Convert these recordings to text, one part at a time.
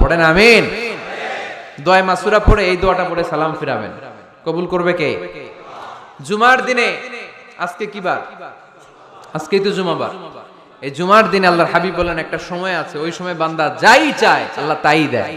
পড়েন আমিন। দোয়া মাসুরা পড়ে এই দোয়াটা পড়ে সালাম ফিরাবেন। কবুল করবে কে? জুমার দিনে, আজকে কি বার? আজকেই তো জুমাবার। এই জুমার দিনে আল্লাহর হাবিব বলেন, একটা সময় আছে, ওই সময় বান্দা যাই চায়, আল্লাহ তাই দেয়।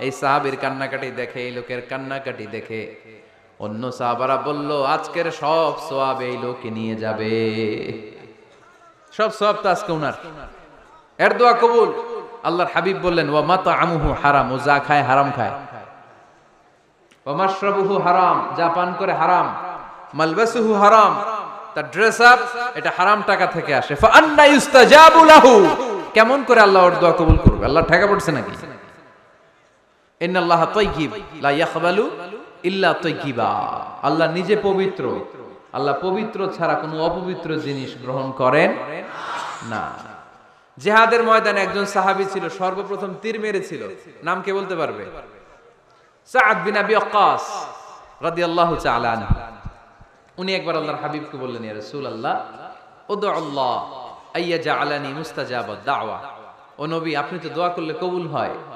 এই সাহাবীর কান্নাকাটি দেখে, এই লোকের কান্নাকাটি দেখে। অন্য সাহাবারা বলল, আজকের সব সোয়াব এই লোকে নিয়ে যাবে। সব সোয়াব তো আজকে উনার। এর দোয়া কবুল। আল্লাহর হাবিব বললেন, ওয়া মাতা আমুহু হারাম, ও যা খায় হারাম খায়। হারাম, যা পান করে হারাম। মালবাসুহু হারাম, তার ড্রেস আপ এটা হারাম টাকা থেকে আসে। ফা আন্না ইউস্তাজাবু লাহু। কেমন করে আল্লাহ ওর দোয়া কবুল করবে? আল্লাহ ঠেকা পড়ছে নাকি? ইল্লা আল্লাহ নিজে পবিত্র। আল্লাহ পবিত্র ছাড়া কোনো অপবিত্র জিনিস গ্রহণ করেন না। জিহাদের ময়দানে একজন সাহাবী ছিল, সর্বপ্রথম তীর মেরেছিল। নাম কে বলতে পারবে? বিন আবি ওয়াক্কাস রাদিয়াল্লাহু তাআলা উনি একবার আল্লাহর হাবিবকে বললেন, ইয়া রাসূলুল্লাহ উদু আল্লাহ দাওয়া ও নবী, আপনি তো দোয়া করলে কবুল হয়।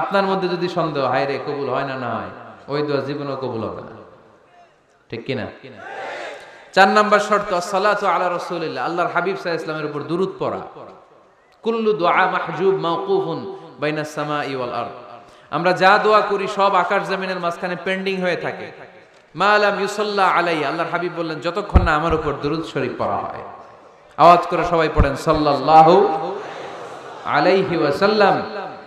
আপনার মধ্যে যদি সন্দেহ হায় রে কবুল হয় না না হয় ওই দোয়া জীবনও কবুল হবে না। ঠিক কিনা চার নাম্বার শর্ত সালাতু আলা রাসূলিল্লাহ, আল্লাহর হাবিব আলাইহি ইসলামের উপর দুরূদ পড়া। কুল্লু দোয়া মাহজুব মাওকুফুন বাইনাস সামাই ওয়াল আরদ। আমরা যা দোয়া করি সব আকাশ জমিনের মাঝখানে পেন্ডিং হয়ে থাকে। মা আলাম ইউসাল্লাহ আলাই আল্লাহর হাবিব বললেন, যতক্ষণ না আমার উপর দুরুদ শরীফ পড়া হয়। আওয়াজ করে সবাই পড়েন, সাল্লাল্লাহু আলাইহি ওয়াসাল্লাম।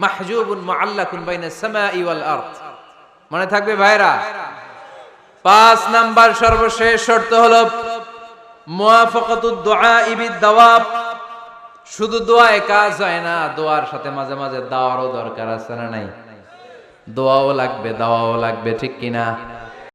মাহজুবুন মুআল্লাকুন বাইনা সামাই ওয়াল আরদ। মনে থাকবে ভাইরা? পাঁচ নাম্বার সর্বশেষ শর্ত হলো মুওয়াফাকাতুদ দুআ বিদ দাওয়াব। শুধু দোয়ায় কাজ হয় না দোয়ার সাথে মাঝে মাঝে দাওয়ারও দরকার আছে না নাই? দোয়াও লাগবে, দাওয়াও লাগবে, ঠিক কিনা?